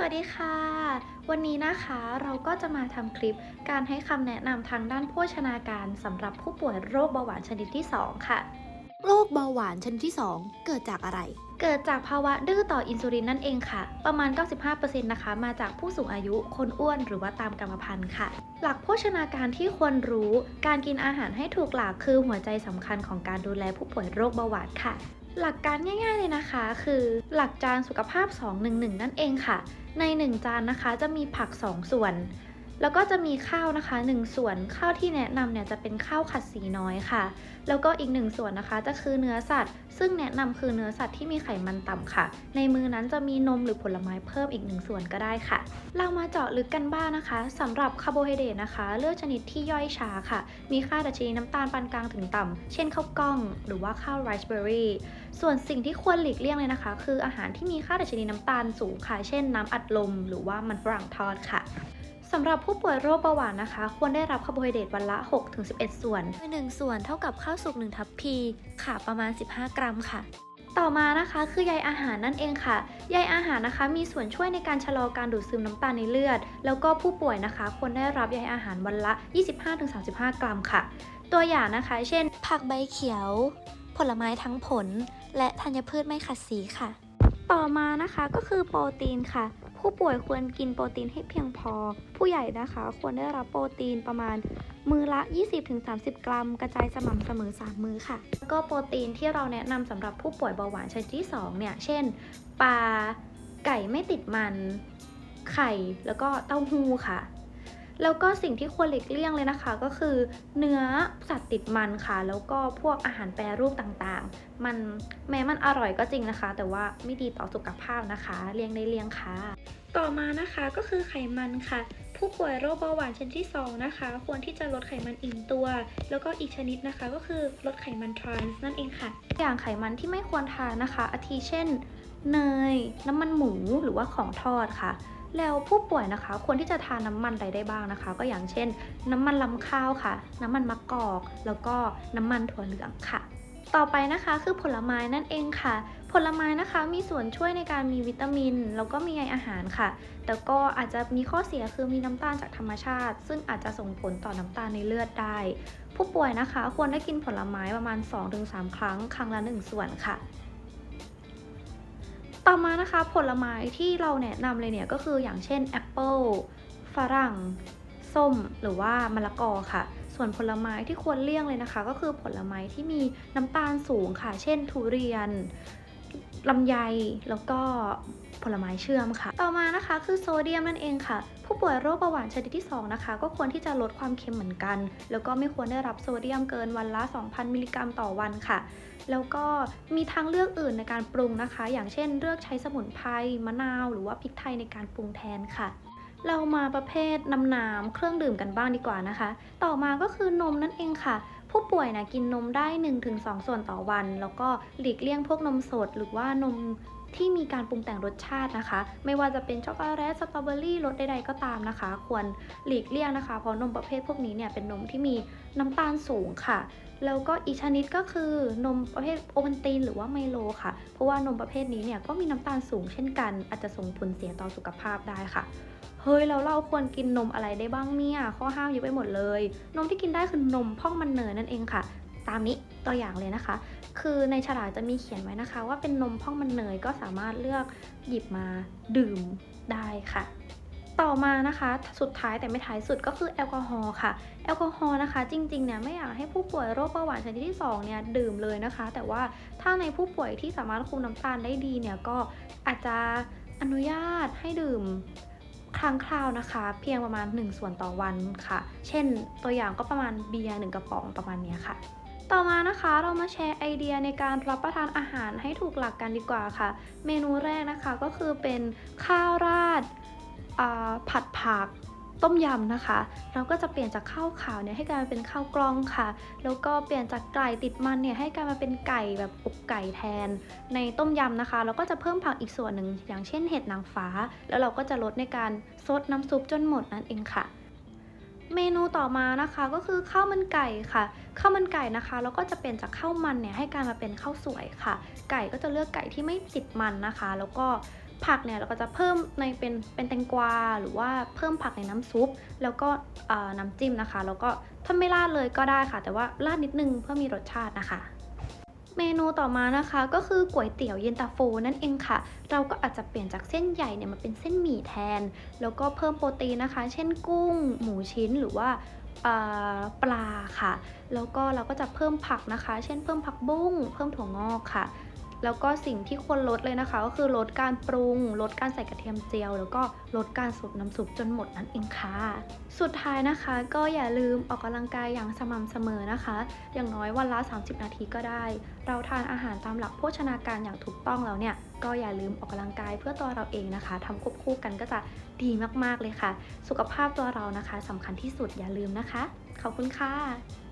สวัสดีค่ะ วันนี้นะคะเราก็จะมาทำคลิปการให้คำแนะนำทางด้านโภชนาการสำหรับผู้ป่วยโรคเบาหวานชนิดที่ 2 ค่ะโรคเบาหวานชนิดที่ 2 เกิดจากอะไร เกิดจากภาวะดื้อต่ออินซูลินนั่นเองค่ะ ประมาณ 95%นะคะ มาจากผู้สูงอายุ คนอ้วน หรือว่าตามกรรมพันธุ์ค่ะ หลักโภชนาการที่ควรรู้ การกินอาหารให้ถูกหลักคือหัวใจสำคัญของการดูแลผู้ป่วยโรคเบาหวานค่ะ หลักการง่ายๆเลยนะคะ คือหลักจานสุขภาพ 211 นั่นเองค่ะ ใน 1 จานนะคะจะมีผัก 2 ส่วน แล้วก็จะมีข้าวนะคะ 1 ส่วนข้าวที่แนะนำเนี่ยจะเป็นข้าวขัดสีน้อยค่ะ แล้วก็อีกหนึ่งส่วนนะคะ จะคือเนื้อสัตว์ ซึ่งแนะนำคือเนื้อสัตว์ที่มีไขมันต่ำค่ะ ในมือนั้นจะมีนมหรือผลไม้เพิ่มอีกหนึ่งส่วนก็ได้ค่ะ เรามาเจาะลึกกันบ้างนะคะสำหรับคาร์โบไฮเดรตนะคะ เลือกชนิดที่ย่อยช้าค่ะ มีค่าดัชนีน้ำตาลปานกลางถึงต่ำเช่นข้าวกล้อง หรือว่าข้าวไรซ์เบอร์รี่ส่วนสิ่งที่ควรหลีกเลี่ยงเลยนะคะ คืออาหารที่มีค่าดัชนีน้ำตาลสูงค่ะ เช่นน้ำอัดลม หรือว่ามันฝรั่งทอดค่ะ สำหรับผู้ป่วยโรคเบาหวานนะคะ ควรได้รับคาร์โบไฮเดรตวันละ 6-11 ส่วนโดย1ส่วนเท่ากับข้าวสุก1ทัพพีค่ะประมาณ 15 กรัมค่ะต่อมานะคะคือใยอาหารนั่นเองค่ะ ใยอาหารนะคะ มีส่วนช่วยในการชะลอการดูดซึมน้ำตาลในเลือด แล้วก็ผู้ป่วยนะคะควรได้รับใยอาหารวันละ 25-35 กรัมค่ะ ตัวอย่างนะคะ เช่น ผักใบเขียว ผลไม้ทั้งผล และธัญพืชไม่ขัดสีค่ะ ต่อมานะคะก็คือโปรตีนค่ะ ผู้ป่วยควรกินโปรตีนให้เพียงพอ ผู้ใหญ่นะคะควรได้รับโปรตีนประมาณมือละ 20-30 กรัม กระจายสม่ำเสมอ 3 มื้อค่ะ แล้วก็โปรตีนที่เราแนะนำสำหรับผู้ป่วยเบาหวานชนิดที่ 2 เนี่ย เช่น ปลา ไก่ไม่ติดมัน ไข่ แล้วก็เต้าหู้ค่ะ แล้วก็สิ่งที่ควรหลีกเลี่ยงเลยนะคะ ก็คือเนื้อสัตว์ติดมันค่ะ แล้วก็พวกอาหารแปรรูปต่างๆ มันแม้มันอร่อยก็จริงนะคะ แต่ว่าไม่ดีต่อสุขภาพนะคะ เลี่ยงได้เลี่ยงค่ะ ต่อมานะคะก็คือไขมันค่ะผู้ป่วยโรคเบาหวานชนิดที่ 2 นะคะ ควรที่จะลดไขมันอิ่มตัว แล้วก็อีกชนิดนะคะก็คือลดไขมันทรานส์นั่นเองค่ะ อย่างไขมันที่ไม่ควรทานนะคะ อาทิเช่น เนย น้ำมันหมูหรือว่าของทอดค่ะ แล้วผู้ป่วยนะคะควรที่จะทานน้ำมันอะไรได้บ้างนะคะ ก็อย่างเช่น น้ำมันลำข้าวค่ะ น้ำมันมะกอก แล้วก็น้ำมันถั่วเหลืองค่ะ ต่อไปนะคะคือผลไม้นั่นเองค่ะ ผลไม้นะคะมีส่วนช่วยในการมีวิตามิน แล้วก็มีใยอาหารค่ะ แต่ก็อาจจะมีข้อเสียคือมีน้ำตาลจากธรรมชาติ ซึ่งอาจจะส่งผลต่อน้ำตาลในเลือดได้ ผู้ป่วยนะคะควรได้กินผลไม้ประมาณ 2-3 ครั้ง ครั้งละ 1 ส่วนค่ะ ต่อมานะคะผลไม้ที่เราแนะนำเลยเนี่ยก็คืออย่างเช่นแอปเปิลฝรั่ง ส้ม หรือว่ามะละกอค่ะ ส่วนผลไม้ที่ควรเลี่ยงเลยนะคะ ก็คือผลไม้ที่มีน้ำตาลสูงค่ะ เช่นทุเรียน ลำไยแล้วก็ผลไม้เชื่อมค่ะ ต่อมานะคะคือโซเดียมนั่นเองค่ะ ผู้ป่วยโรคเบาหวานชนิดที่ 2 นะคะ ก็ควรที่จะลดความเค็มเหมือนกัน แล้วก็ไม่ควรได้รับโซเดียมเกินวันละ 2,000 มิลลิกรัมต่อวันค่ะ แล้วก็มีทางเลือกอื่นในการปรุงนะคะ อย่างเช่นเลือกใช้สมุนไพรมะนาว หรือว่าพริกไทยในการปรุงแทนค่ะเรามาประเภทน้ำน้ำเครื่องดื่มกันบ้างดีกว่านะคะ ต่อมาก็คือนมนั่นเองค่ะ ผู้ป่วยนะกินนมได้ 1-2 ส่วนต่อวัน แล้วก็หลีกเลี่ยงพวกนมสด หรือว่านมที่มีการปรุงแต่งรสชาตินะคะ ไม่ว่าจะเป็นช็อกโกแลตสตรอเบอรี่รสใดๆก็ตามนะคะ ควรหลีกเลี่ยงนะคะ เพราะนมประเภทพวกนี้เนี่ยเป็นนมที่มีน้ำตาลสูงค่ะ แล้วก็อีกชนิดก็คือนมประเภทโอวัลตินหรือว่าไมโลค่ะ เพราะว่านมประเภทนี้เนี่ยก็มีน้ำตาลสูงเช่นกัน อาจจะส่งผลเสียต่อสุขภาพได้ค่ะ เฮ้ยแล้วเราควรกินนมอะไรได้บ้างเนี่ยข้อห้ามเยอะไปหมดเลย นมที่กินได้คือนมพ่องมันเนยนั่นเองค่ะ ตามนี้ตัวอย่างเลยนะคะ คือในฉลากจะมีเขียนไว้นะคะ ว่าเป็นนมพ่องมันเนยก็สามารถเลือกหยิบมาดื่มได้ค่ะต่อมานะคะสุดท้ายแต่ไม่ท้ายสุดก็คือแอลกอฮอล์ค่ะ แอลกอฮอล์นะคะ จริงๆเนี่ยไม่อยากให้ผู้ป่วยโรคเบาหวานชนิดที่2เนี่ยดื่มเลยนะคะ แต่ว่าถ้าในผู้ป่วยที่สามารถคุมน้ำตาลได้ดีเนี่ยก็อาจจะอนุญาตให้ดื่ม ครั้งคราวนะคะ เพียงประมาณ 1 ส่วนต่อวันค่ะ เช่นตัวอย่างก็ประมาณเบียร์หนึ่งกระป๋องประมาณเนี้ยค่ะ ต่อมานะคะเรามาแชร์ไอเดียในการรับประทานอาหารให้ถูกหลักกันดีกว่าค่ะ เมนูแรกนะคะก็คือเป็นข้าวราดผัดผัก ต้มยำนะคะ เราก็จะเปลี่ยนจากข้าวขาวเนี่ยให้กลายมาเป็นข้าวกล้องค่ะ แล้วก็เปลี่ยนจากไก่ติดมันเนี่ยให้กลายมาเป็นไก่แบบอกไก่แทน ในต้มยำนะคะ เราก็จะเพิ่มผักอีกส่วนหนึ่งอย่างเช่นเห็ดนางฟ้า แล้วเราก็จะลดในการซดน้ำซุปจนหมดนั่นเองค่ะเมนูต่อมานะคะก็คือข้าวมันไก่ค่ะข้าวมันไก่นะคะแล้วก็จะเปลี่ยนจากข้าวมันเนี่ยให้กลายมาเป็นข้าวสวยค่ะ ไก่ก็จะเลือกไก่ที่ไม่ติดมันนะคะ แล้วก็ ผักเนี่ยเราก็จะเพิ่มในเป็นเป็นแตงกวาหรือว่าเพิ่มผักในน้ำซุป แล้วก็น้ำจิ้มนะคะ แล้วก็ถ้าไม่ราดเลยก็ได้ค่ะ แต่ว่าราดนิดนึงเพื่อมีรสชาตินะคะเมนูต่อมานะคะก็คือก๋วยเตี๋ยวเย็นตาโฟนั่นเองค่ะ เราก็อาจจะเปลี่ยนจากเส้นใหญ่เนี่ยมาเป็นเส้นหมี่แทน แล้วก็เพิ่มโปรตีนนะคะ เช่นกุ้ง หมูชิ้นหรือว่าปลาค่ะ แล้วก็เราก็จะเพิ่มผักนะคะ เช่นเพิ่มผักบุ้ง เพิ่มถั่วงอกค่ะ แล้วก็สิ่งที่ควรลดเลยนะคะ ก็คือลดการปรุง ลดการใส่กระเทียมเจียว แล้วก็ลดการสูบน้ำซุปจนหมดนั่นเองค่ะ สุดท้ายนะคะ ก็อย่าลืมออกกำลังกายอย่างสม่ำเสมอนะคะ อย่างน้อยวันละ 30 นาทีก็ได้ เราทานอาหารตามหลักโภชนาการอย่างถูกต้องแล้วเนี่ยก็อย่าลืมออกกำลังกายเพื่อตัวเราเองนะคะทำควบคู่กันก็จะดีมากๆเลยค่ะ สุขภาพตัวเรานะคะสำคัญที่สุดอย่าลืมนะคะ ขอบคุณค่ะ